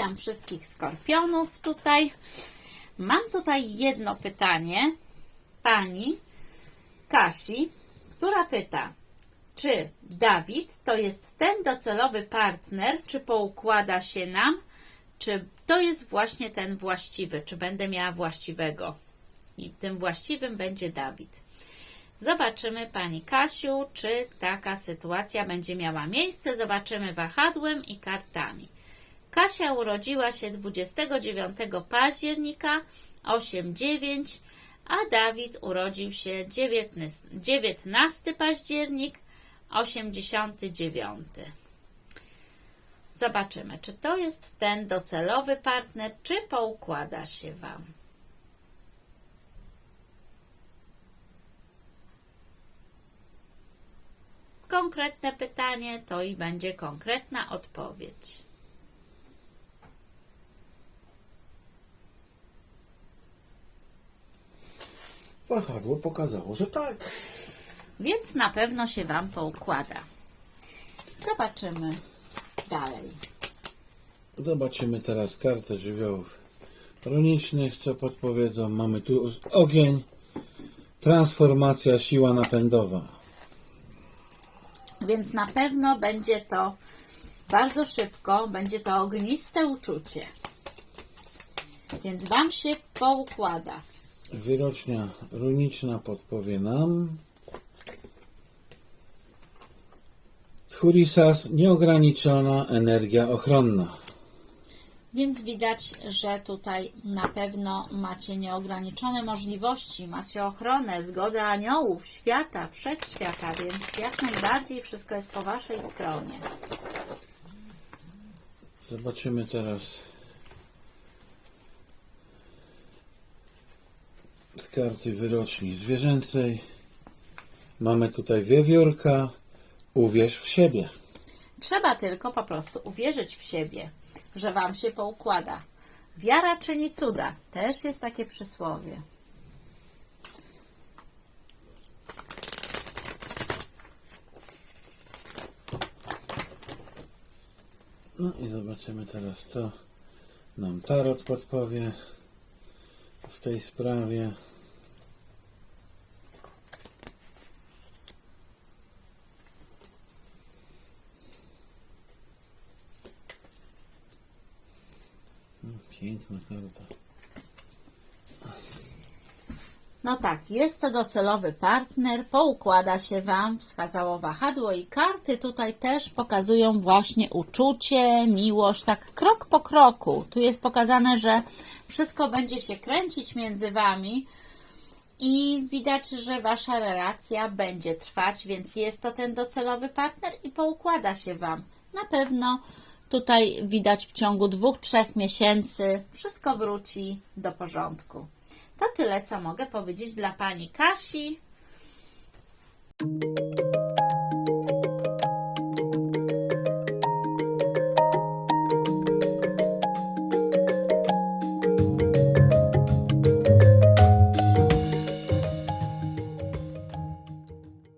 Witam wszystkich skorpionów tutaj. Mam tutaj jedno pytanie pani Kasi, która pyta, czy Dawid to jest ten docelowy partner, czy poukłada się nam, czy to jest właśnie ten właściwy, czy będę miała właściwego. I tym właściwym będzie Dawid. Zobaczymy Pani Kasiu, czy taka sytuacja będzie miała miejsce. Zobaczymy wahadłem i kartami. Kasia urodziła się 29 października 8-9, a Dawid urodził się 19, 19 październik 89. Zobaczymy, czy to jest ten docelowy partner, czy poukłada się Wam. Konkretne pytanie to i będzie konkretna odpowiedź. Wahadło pokazało, że tak. Więc na pewno się Wam poukłada. Zobaczymy dalej. Zobaczymy teraz kartę żywiołów runicznych, co podpowiedzą. Mamy tu ogień, transformacja, siła napędowa. Więc na pewno będzie to bardzo szybko, będzie to ogniste uczucie. Więc Wam się poukłada. Wyrocznia runiczna podpowie nam. Hurisas, nieograniczona energia ochronna. Więc widać, że tutaj na pewno macie nieograniczone możliwości, macie ochronę, zgodę aniołów, świata, wszechświata, więc jak najbardziej wszystko jest po Waszej stronie. Zobaczymy teraz z karty wyroczni zwierzęcej. Mamy tutaj wiewiórka. Uwierz w siebie. Trzeba tylko po prostu uwierzyć w siebie, że Wam się poukłada. Wiara czyni cuda. Też jest takie przysłowie. No i zobaczymy teraz, co nam Tarot podpowie w tej sprawie. No, Piękna karta. No tak, jest to docelowy partner, poukłada się Wam, wskazało wahadło i karty tutaj też pokazują właśnie uczucie, miłość, tak krok po kroku. Tu jest pokazane, że wszystko będzie się kręcić między Wami i widać, że Wasza relacja będzie trwać, więc jest to ten docelowy partner i poukłada się Wam. Na pewno tutaj widać w ciągu dwóch, trzech miesięcy wszystko wróci do porządku. To tyle, co mogę powiedzieć dla Pani Kasi.